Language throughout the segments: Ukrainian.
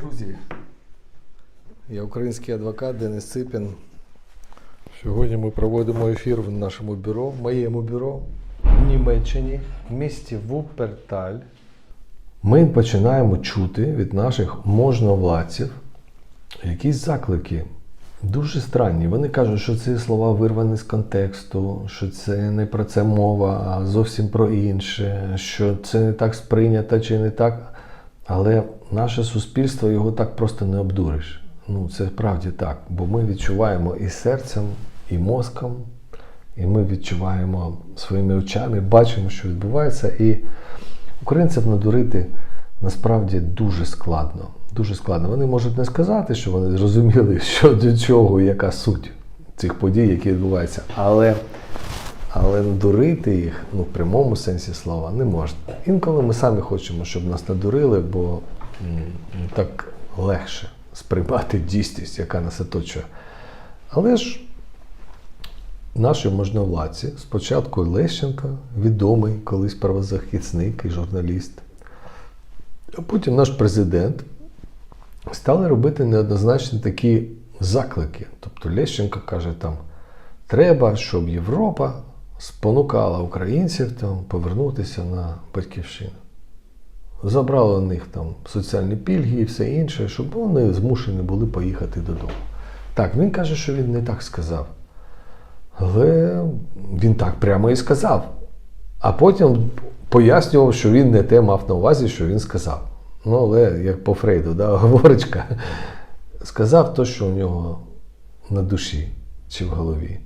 Друзі, я український адвокат Денис Ципін. Сьогодні ми проводимо ефір в нашому бюро, в моєму бюро в Німеччині, в місті Вуперталь. Ми починаємо чути від наших можновладців якісь заклики. Дуже странні. Вони кажуть, що ці слова вирвані з контексту, що це не про це мова, а зовсім про інше, що це не так сприйнято чи не так. Але наше суспільство його так просто не обдуриш. Ну, це справді так. Бо ми відчуваємо і серцем, і мозком, і ми відчуваємо своїми очами, бачимо, що відбувається. І українців надурити насправді дуже складно. Дуже складно. Вони можуть не сказати, що вони зрозуміли, що до чого, яка суть цих подій, які відбуваються. Але, але надурити їх ну, в прямому сенсі слова не можна. Інколи ми самі хочемо, щоб нас надурили, бо так легше сприймати дійсність, яка нас оточує. Але ж наші можновладці, спочатку Лещенко, відомий колись правозахисник і журналіст, а потім наш президент стали робити неоднозначні такі заклики. Тобто Лещенко каже, там треба, щоб Європа спонукала українців там, повернутися на батьківщину. Забрала у них там соціальні пільги і все інше, щоб вони змушені були поїхати додому. Так, він каже, що він не так сказав. Але він так прямо і сказав. А потім пояснював, що він не те мав на увазі, що він сказав. Ну, але як по Фрейду, да, говорочка, сказав то, що у нього на душі чи в голові.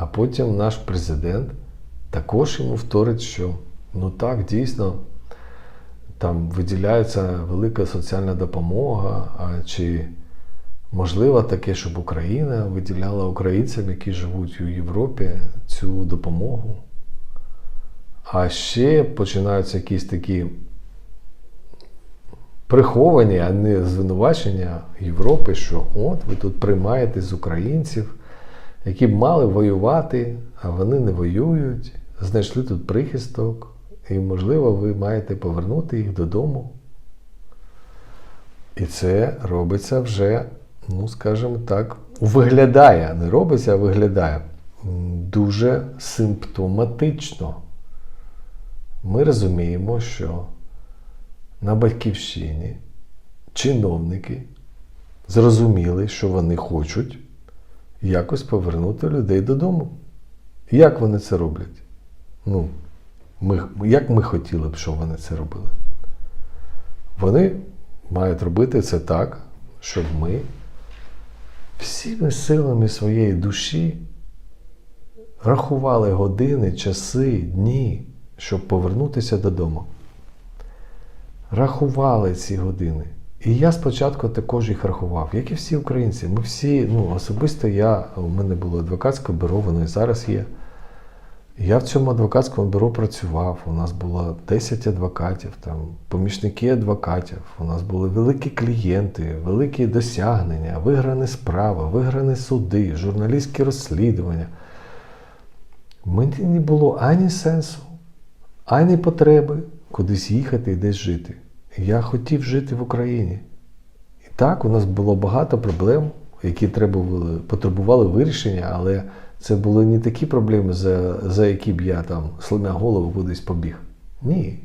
А потім наш президент також йому вторить, що ну так, дійсно, там виділяється велика соціальна допомога, а чи можливо таке, щоб Україна виділяла українцям, які живуть у Європі, цю допомогу. А ще починаються якісь такі приховані, а не звинувачення Європи, що от ви тут приймаєте з українців, які б мали воювати, а вони не воюють, знайшли тут прихисток, і, можливо, ви маєте повернути їх додому. І це робиться вже, ну, скажімо так, виглядає, не робиться, а виглядає дуже симптоматично. Ми розуміємо, що на батьківщині чиновники зрозуміли, що вони хочуть якось повернути людей додому. Як вони це роблять? Ну, ми, як ми хотіли б, щоб вони це робили? Вони мають робити це так, щоб ми всіми силами своєї душі рахували години, часи, дні, щоб повернутися додому рахували ці години. І я спочатку також їх рахував, як і всі українці. Ми всі, ну особисто я, у мене було адвокатське бюро, воно і зараз є. Я в цьому адвокатському бюро працював. У нас було 10 адвокатів, там, помічники адвокатів. У нас були великі клієнти, великі досягнення, виграні справи, виграні суди, журналістські розслідування. Мені не було ані сенсу, ані потреби кудись їхати і десь жити. Я хотів жити в Україні. І так, у нас було багато проблем, які треба потребували вирішення, але це були не такі проблеми, за, за які б я там сломя голову кудись побіг. Ні.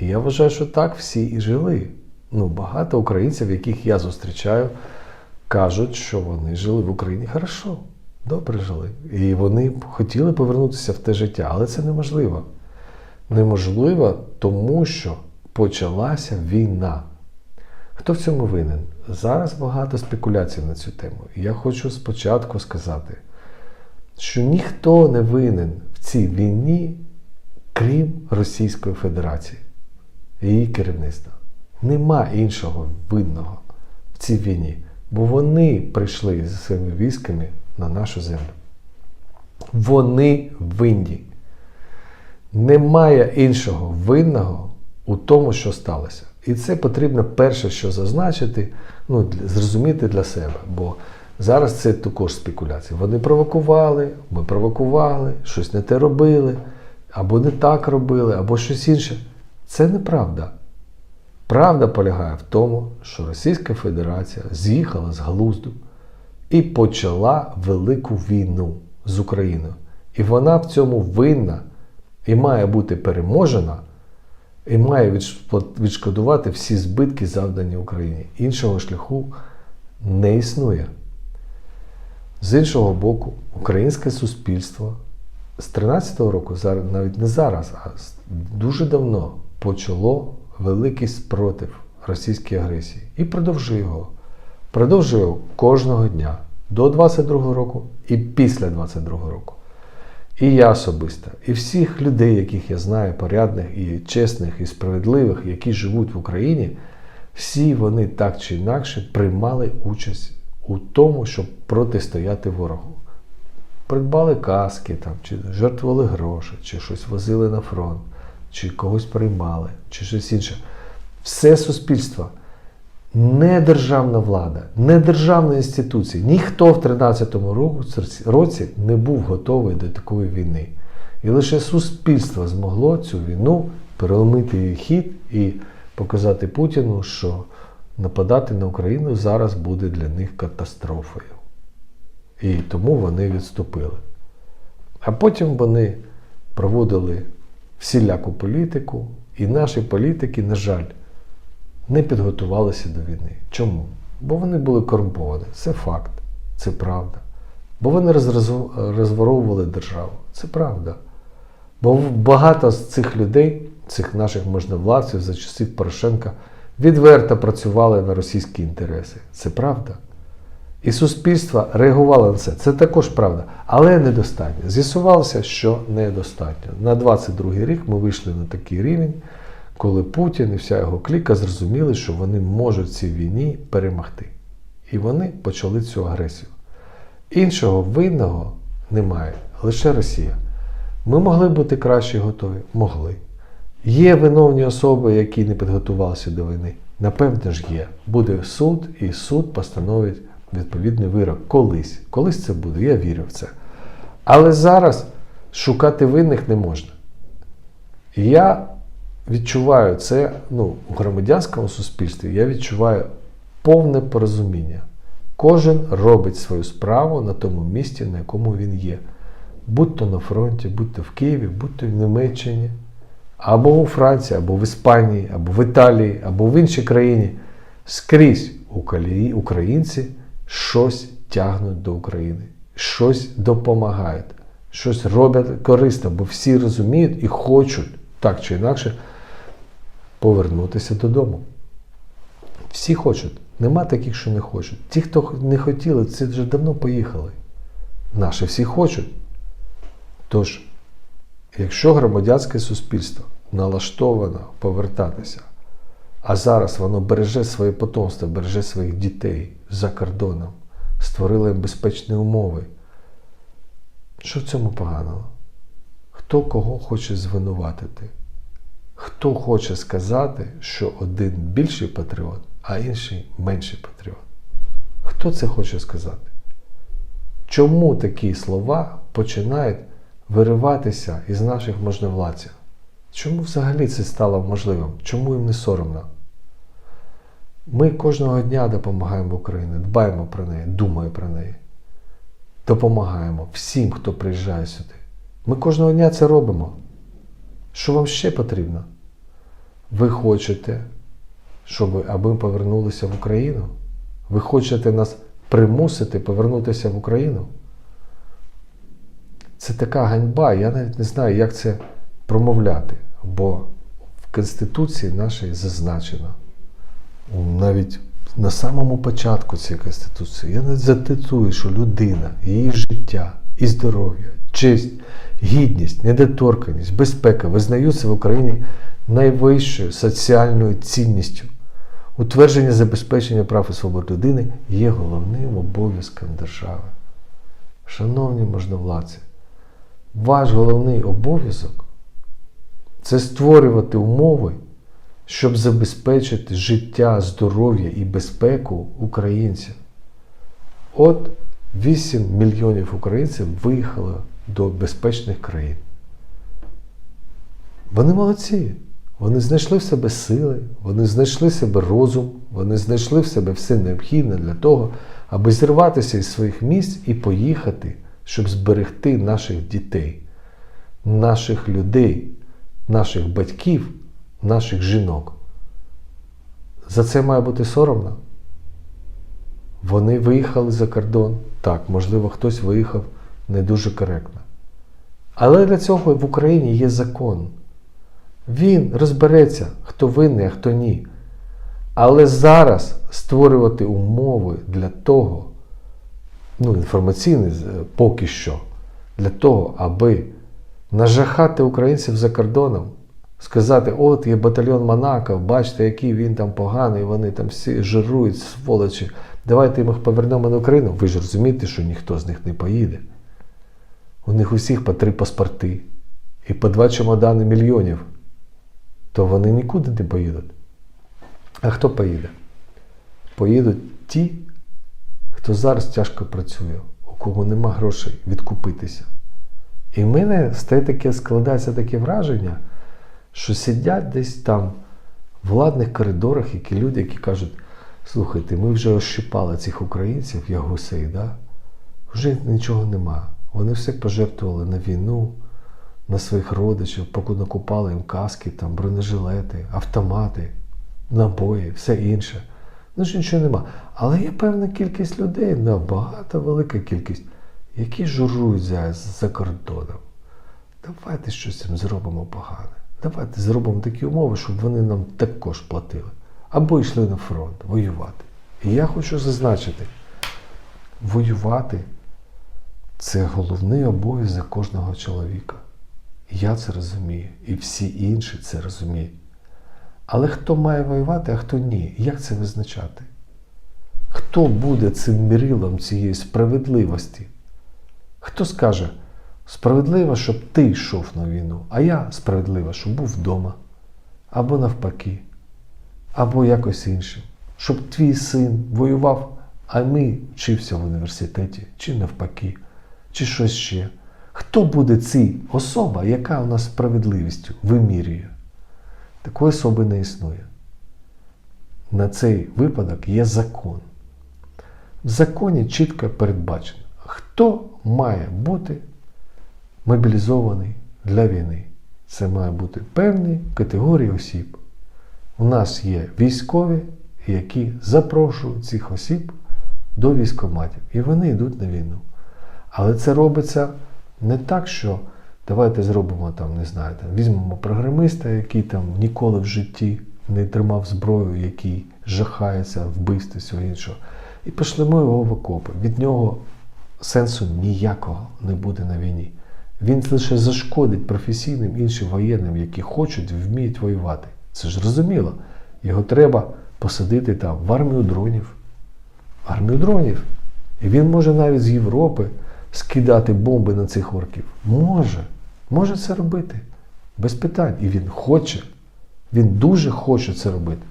І я вважаю, що так всі і жили. Ну, багато українців, яких я зустрічаю, кажуть, що вони жили в Україні хорошо, добре жили. І вони хотіли повернутися в те життя, але це неможливо неможлива, тому що почалася війна. Хто в цьому винен? Зараз багато спекуляцій на цю тему. І Я хочу спочатку сказати, що ніхто не винен в цій війні, крім Російської Федерації і її керівництва. Нема іншого винного в цій війні, бо вони прийшли зі своїми військами на нашу землю. Вони винні. Немає іншого винного у тому, що сталося. І це потрібно перше, що зазначити, ну, зрозуміти для себе. Бо зараз це також спекуляції. Вони провокували, ми провокували, щось не те робили, або не так робили, або щось інше. Це неправда. Правда полягає в тому, що Російська Федерація з'їхала з глузду і почала велику війну з Україною. І вона в цьому винна і має бути переможена, і має відшкодувати всі збитки, завдані Україні. Іншого шляху не існує. З іншого боку, українське суспільство з 13-го року, навіть не зараз, а дуже давно почало великий спротив російській агресії і продовжує його. Продовжує кожного дня до 22-го року і після 22-го року. І я особисто, і всіх людей, яких я знаю, порядних і чесних, і справедливих, які живуть в Україні, всі вони так чи інакше приймали участь у тому, щоб протистояти ворогу. Придбали каски, там, чи жертвували гроші, чи щось возили на фронт, чи когось приймали, чи щось інше. Все суспільство, не державна влада, не державні інституції, ніхто в 13-му році не був готовий до такої війни. І лише суспільство змогло цю війну переломити її хід і показати Путіну, що нападати на Україну зараз буде для них катастрофою. І тому вони відступили. А потім вони проводили всіляку політику, і наші політики, на жаль, не підготувалися до війни. Чому? Бо вони були корумповані. Це факт, це правда. Бо вони розворовували державу. Це правда. Бо багато з цих людей, цих наших можновладців за часів Порошенка, відверто працювали на російські інтереси. Це правда. І суспільство реагувало на це. Це також правда, але недостатньо. З'ясувалося, що недостатньо. На 22 рік ми вийшли на такий рівень, коли Путін і вся його кліка зрозуміли, що вони можуть цій війні перемогти. І вони почали цю агресію. Іншого винного немає, лише Росія. Ми могли бути краще готові? Могли. Є виновні особи, які не підготувалися до війни. Напевне ж є. Буде суд, і суд постановить відповідний вирок колись. Колись це буде, я вірю в це. Але зараз шукати винних не можна. Я відчуваю це ну, у громадянському суспільстві, я відчуваю повне порозуміння. Кожен робить свою справу на тому місці, на якому він є. Будь то на фронті, будь то в Києві, будь то в Німеччині, або у Франції, або в Іспанії, або в Італії, або в іншій країні. Скрізь українці щось тягнуть до України, щось допомагають, щось роблять корисно, бо всі розуміють і хочуть так чи інакше повернутися додому. Всі хочуть. Нема таких, що не хочуть. Ті, хто не хотіли, це вже давно поїхали. Наші всі хочуть. Тож, якщо громадянське суспільство налаштовано повертатися, а зараз воно береже своє потомство, береже своїх дітей за кордоном, створило їм безпечні умови. Що в цьому поганого? Хто кого хоче звинуватити? Хто хоче сказати, що один більший патріот, а інший менший патріот? Хто це хоче сказати? Чому такі слова починають вириватися із наших можновладців? Чому взагалі це стало можливим? Чому їм не соромно? Ми кожного дня допомагаємо Україні, дбаємо про неї, думаємо про неї. Допомагаємо всім, хто приїжджає сюди. Ми кожного дня це робимо. Що вам ще потрібно? Ви хочете, щоб аби ми повернулися в Україну? Ви хочете нас примусити повернутися в Україну? Це така ганьба, я навіть не знаю, як це промовляти, бо в Конституції нашій зазначено, навіть на самому початку цієї Конституції, я навіть затитую, що людина, її життя і здоров'я, честь, гідність, недоторканність, безпека визнаються в Україні найвищою соціальною цінністю. Утвердження забезпечення прав і свобод людини є головним обов'язком держави. Шановні можновладці, ваш головний обов'язок це створювати умови, щоб забезпечити життя, здоров'я і безпеку українців. От 8 мільйонів українців виїхало до безпечних країн. Вони молодці. Вони знайшли в себе сили, вони знайшли в себе розум, вони знайшли в себе все необхідне для того, аби зірватися із своїх місць і поїхати, щоб зберегти наших дітей, наших людей, наших батьків, наших жінок. За це має бути соромно. Вони виїхали за кордон. Так, можливо, хтось виїхав не дуже коректно. Але для цього в Україні є закон. Він розбереться, хто винний, а хто ні. Але зараз створювати умови для того, ну, інформаційні поки що, для того, аби нажахати українців за кордоном, сказати, от є батальйон Монако, бачите, який він там поганий, вони там всі жирують, сволочі. Давайте ми їх повернемо на Україну. Ви ж розумієте, що ніхто з них не поїде. У них усіх по три паспорти і по два чемодани мільйонів. То вони нікуди не поїдуть. А хто поїде? Поїдуть ті, хто зараз тяжко працює, у кого нема грошей відкупитися. І в мене стає таке, складається таке враження, що сидять десь там в владних коридорах, які люди, які кажуть, слухайте, ми вже ощипали цих українців, як гусей, да? вже нічого нема. Вони все пожертвували на війну, на своїх родичів, поки накупали їм каски, там, бронежилети, автомати, набої, все інше. Ну ж нічого нема. Але є певна кількість людей, набагато велика кількість, які журують зараз за кордоном. Давайте щось їм зробимо погане. Давайте зробимо такі умови, щоб вони нам також платили. Або йшли на фронт воювати. І я хочу зазначити, воювати це головний обов'язок кожного чоловіка. Я це розумію, і всі інші це розуміють. Але хто має воювати, а хто ні? Як це визначати? Хто буде цим мірилом цієї справедливості? Хто скаже, справедливо, щоб ти йшов на війну, а я справедливо, щоб був вдома, або навпаки, або якось інше, щоб твій син воював, а ми вчився в університеті, чи навпаки, чи щось ще. Хто буде цій особа, яка у нас справедливістю вимірює? Такої особи не існує. На цей випадок є закон. В законі чітко передбачено, хто має бути мобілізований для війни. Це має бути певні категорії осіб. У нас є військові, які запрошують цих осіб до військоматів, і вони йдуть на війну. Але це робиться не так, що давайте зробимо там, не знаю, там, візьмемо програмиста, який там ніколи в житті не тримав зброю, який жахається вбивстві всього іншого, і пошлемо його в окопи. Від нього сенсу ніякого не буде на війні. Він лише зашкодить професійним іншим воєнним, які хочуть, вміють воювати. Це ж зрозуміло. Його треба посадити там в армію дронів. Армію дронів. І він може навіть з Європи скидати бомби на цих орків. Може. Може це робити. Без питань. І він хоче. Він дуже хоче це робити.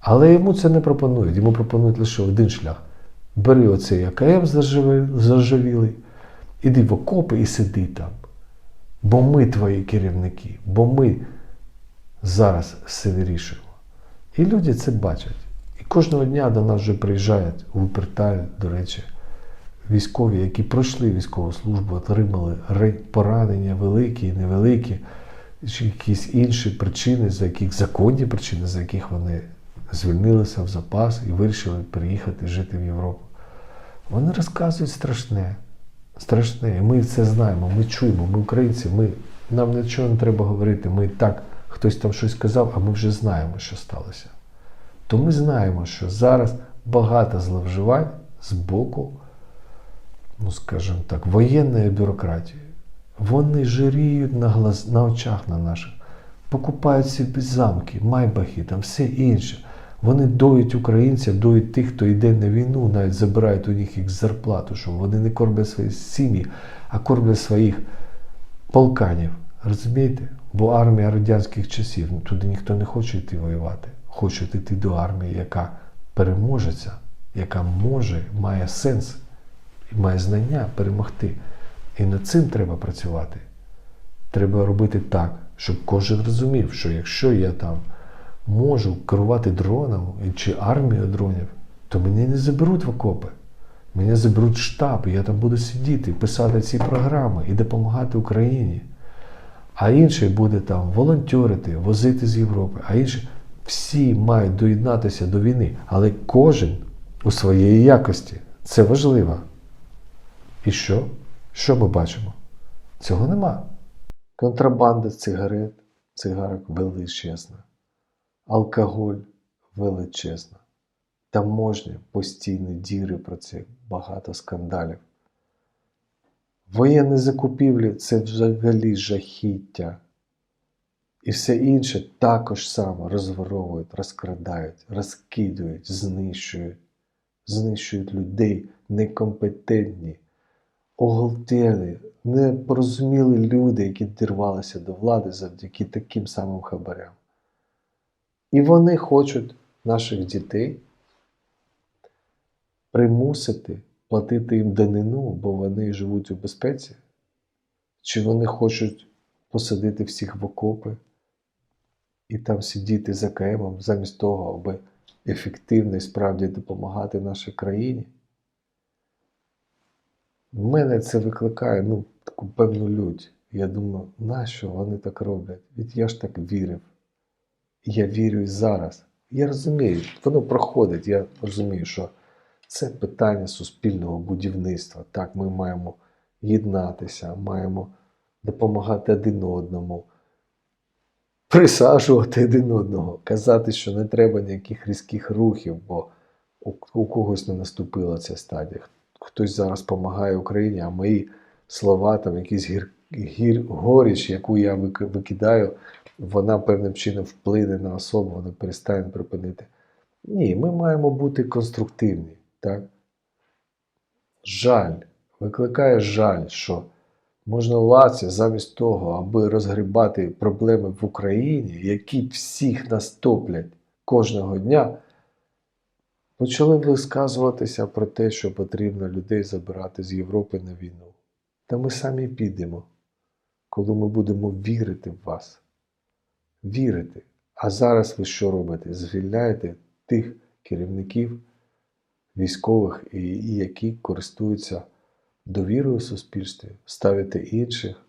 Але йому це не пропонують. Йому пропонують лише один шлях. Бери оцей АКМ заживілий, іди в окопи і сиди там. Бо ми твої керівники, бо ми зараз все вирішуємо. І люди це бачать. І кожного дня до нас вже приїжджають у Вуперталь, до речі, військові, які пройшли військову службу, отримали поранення великі невеликі, чи якісь інші причини, за яких законні причини, за яких вони звільнилися в запас і вирішили переїхати жити в Європу. Вони розказують страшне, страшне. І ми це знаємо, ми чуємо, ми українці, ми, нам нічого не треба говорити. Ми так, хтось там щось казав, а ми вже знаємо, що сталося. То ми знаємо, що зараз багато зловживань з боку, ну скажімо так, воєнної бюрократії. Вони жиріють на, глаз, на очах на наших, покупають собі замки, майбахи, там все інше. Вони доють українців, доють тих, хто йде на війну, навіть забирають у них їх зарплату, щоб вони не кормлять свої сім'ї, а кормлять своїх полканів. Розумієте? Бо армія радянських часів, ну, туди ніхто не хоче йти воювати. Хочуть йти до армії, яка переможеться, яка може, має сенс і має знання перемогти. І над цим треба працювати. Треба робити так, щоб кожен розумів, що якщо я там можу керувати дроном чи армією дронів, то мене не заберуть в окопи. Мене заберуть штаб, і я там буду сидіти, писати ці програми і допомагати Україні. А інший буде там волонтерити, возити з Європи, а інші всі мають доєднатися до війни, але кожен у своєї якості. Це важливо. І що? Що ми бачимо? Цього нема. Контрабанда цигарет, цигарок величезна. Алкоголь величезна. Таможня постійні діри про це, багато скандалів. Воєнні закупівлі це взагалі жахіття. І все інше також само розворовують, розкрадають, розкидують, знищують, знищують людей некомпетентні, оголтелі, непорозумілі люди, які дірвалися до влади завдяки таким самим хабарям. І вони хочуть наших дітей примусити платити їм данину, бо вони живуть у безпеці? Чи вони хочуть посадити всіх в окопи і там сидіти за КМом замість того, аби ефективно і справді допомагати нашій країні? В мене це викликає ну, таку певну лють. Я думаю, нащо вони так роблять? Від я ж так вірив. Я вірю і зараз. Я розумію, воно проходить. Я розумію, що це питання суспільного будівництва. Так, ми маємо єднатися, маємо допомагати один одному, присаджувати один одного, казати, що не треба ніяких різких рухів, бо у, когось не наступила ця стадія. Хтось зараз допомагає Україні, а мої слова, там якісь гір, гір, горіч, яку я викидаю, вона певним чином вплине на особу, вона перестане припинити. Ні, ми маємо бути конструктивні. Так? Жаль, викликає жаль, що можна можновладці замість того, аби розгрібати проблеми в Україні, які всіх нас топлять кожного дня, почали висказуватися про те, що потрібно людей забирати з Європи на війну. Та ми самі підемо, коли ми будемо вірити в вас. Вірити. А зараз ви що робите? Звільняєте тих керівників військових, які користуються довірою в суспільстві, ставите інших.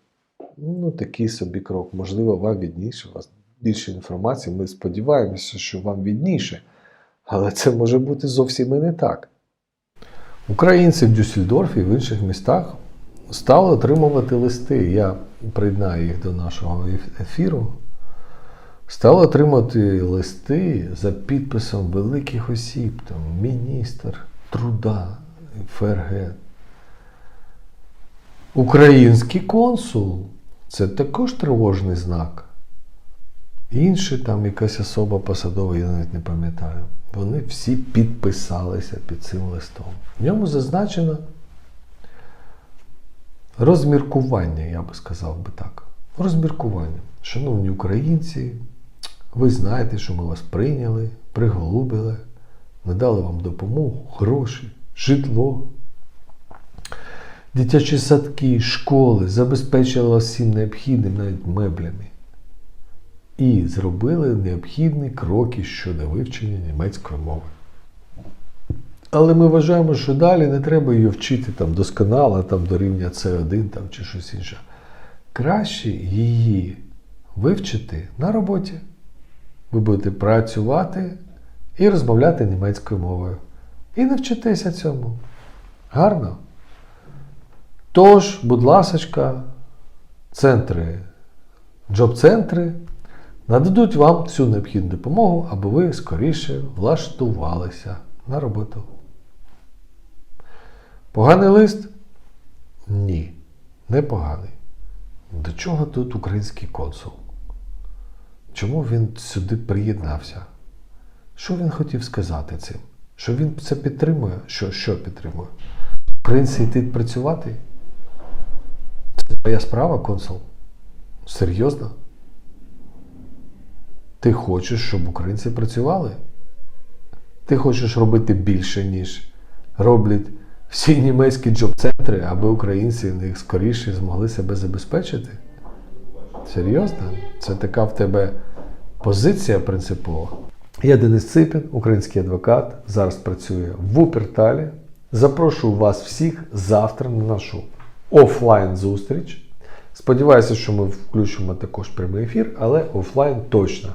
Ну, такий собі крок. Можливо, вам відніше, у вас більше інформації. Ми сподіваємося, що вам відніше. Але це може бути зовсім і не так. Українці в Дюссельдорфі і в інших містах стали отримувати листи. Я приєднаю їх до нашого ефіру. Стали отримати листи за підписом великих осіб, там, міністр труда ФРГ. Український консул це також тривожний знак. Інші там якась особа посадова, я навіть не пам'ятаю. Вони всі підписалися під цим листом. В ньому зазначено розміркування, я би сказав би так. Розміркування. Шановні українці, ви знаєте, що ми вас прийняли, приголубили, надали вам допомогу, гроші, житло, дитячі садки, школи, забезпечили вас всім необхідним, навіть меблями. І зробили необхідні кроки щодо вивчення німецької мови. Але ми вважаємо, що далі не треба її вчити там, досконало там, до рівня С1 там, чи щось інше. Краще її вивчити на роботі. Ви будете працювати і розмовляти німецькою мовою. І навчитися цьому. Гарно. Тож, будь ласочка, центри, джоб-центри нададуть вам всю необхідну допомогу, аби ви скоріше влаштувалися на роботу. Поганий лист? Ні, не поганий. До чого тут український консул? Чому він сюди приєднався? Що він хотів сказати цим? Що він це підтримує? Що, що підтримує? Українці йти працювати? Це твоя справа, консул? Серйозно? Ти хочеш, щоб українці працювали? Ти хочеш робити більше, ніж роблять всі німецькі джоб-центри, аби українці них скоріше змогли себе забезпечити? Серйозно? Це така в тебе позиція принципова. Я Денис Ципін, український адвокат. Зараз працює в Уперталі. Запрошую вас всіх завтра на нашу офлайн зустріч. Сподіваюся, що ми включимо також прямий ефір, але офлайн точно.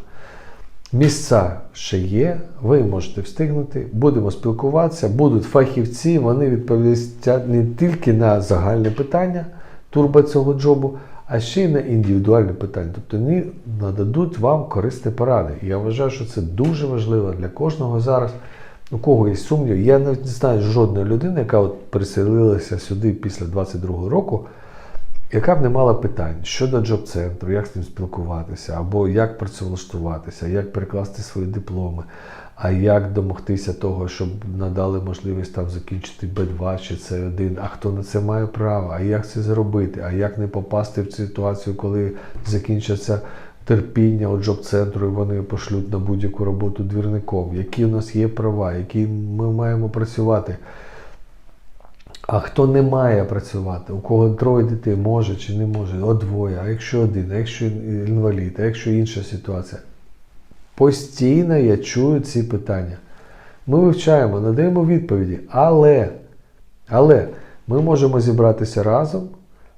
Місця ще є, ви можете встигнути, будемо спілкуватися, будуть фахівці, вони відповістять не тільки на загальне питання турбо цього джобу, а ще й на індивідуальне питання. Тобто вони нададуть вам корисні поради. Я вважаю, що це дуже важливо для кожного зараз. У кого є сумнів, я не знаю жодної людини, яка от переселилася сюди після 22 року, яка б не мала питань щодо джоб-центру, як з ним спілкуватися, або як працевлаштуватися, як перекласти свої дипломи, а як домогтися того, щоб надали можливість там закінчити Б2 чи С1, а хто на це має право, а як це зробити, а як не попасти в цю ситуацію, коли закінчаться терпіння у джоб-центру, і вони пошлють на будь-яку роботу двірником, які у нас є права, які ми маємо працювати. А хто не має працювати, у кого троє дітей може чи не може, о двоє, а якщо один, а якщо інвалід, а якщо інша ситуація. Постійно я чую ці питання. Ми вивчаємо, надаємо відповіді, але, але ми можемо зібратися разом,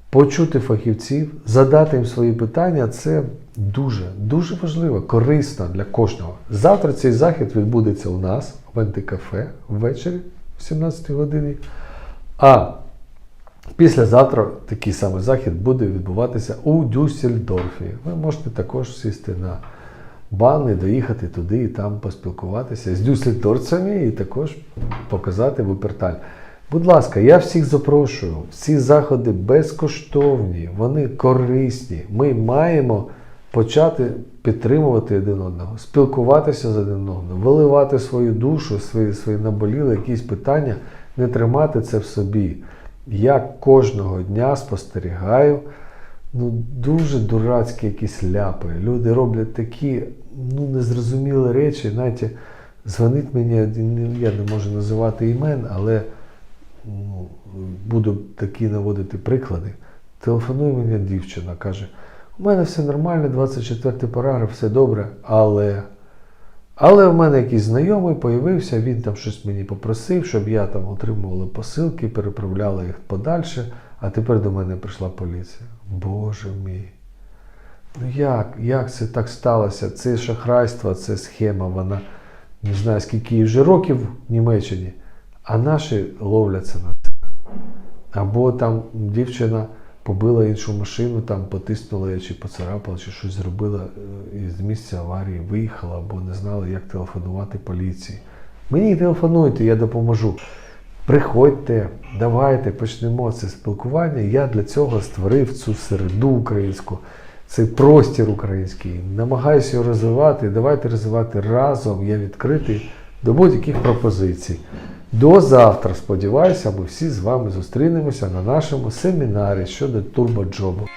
почути фахівців, задати їм свої питання. Це дуже, дуже важливо, корисно для кожного. Завтра цей захід відбудеться у нас в антикафе ввечері в 17 годині. А післязавтра такий самий захід буде відбуватися у Дюссельдорфі. Ви можете також сісти на бан і доїхати туди і там поспілкуватися з дюссельдорцями і також показати Вуперталь. Будь ласка, я всіх запрошую. Всі заходи безкоштовні, вони корисні. Ми маємо почати підтримувати один одного, спілкуватися з один одним, виливати свою душу, свої, свої наболіли якісь питання, не тримати це в собі. Я кожного дня спостерігаю ну, дуже дурацькі якісь ляпи. Люди роблять такі ну, незрозумілі речі. Знаєте, дзвонить мені, я не можу називати імен, але ну, буду такі наводити приклади. Телефонує мені дівчина, каже, у мене все нормально, 24 параграф, все добре, але. Але в мене якийсь знайомий появився, він там щось мені попросив, щоб я там отримувала посилки, переправляла їх подальше, а тепер до мене прийшла поліція. Боже мій. Ну як, як це так сталося? Це шахрайство, це схема, вона не знаю, скільки вже років в Німеччині, а наші ловляться на це. Або там дівчина побила іншу машину, там потиснула чи поцарапала, чи щось зробила е, і з місця аварії виїхала, або не знала, як телефонувати поліції. Мені телефонуйте, я допоможу. Приходьте, давайте почнемо це спілкування. Я для цього створив цю середу українську, цей простір український. Намагаюся його розвивати. Давайте розвивати разом. Я відкритий до будь-яких пропозицій. До завтра, сподіваюся, ми всі з вами зустрінемося на нашому семінарі щодо турбоджобу.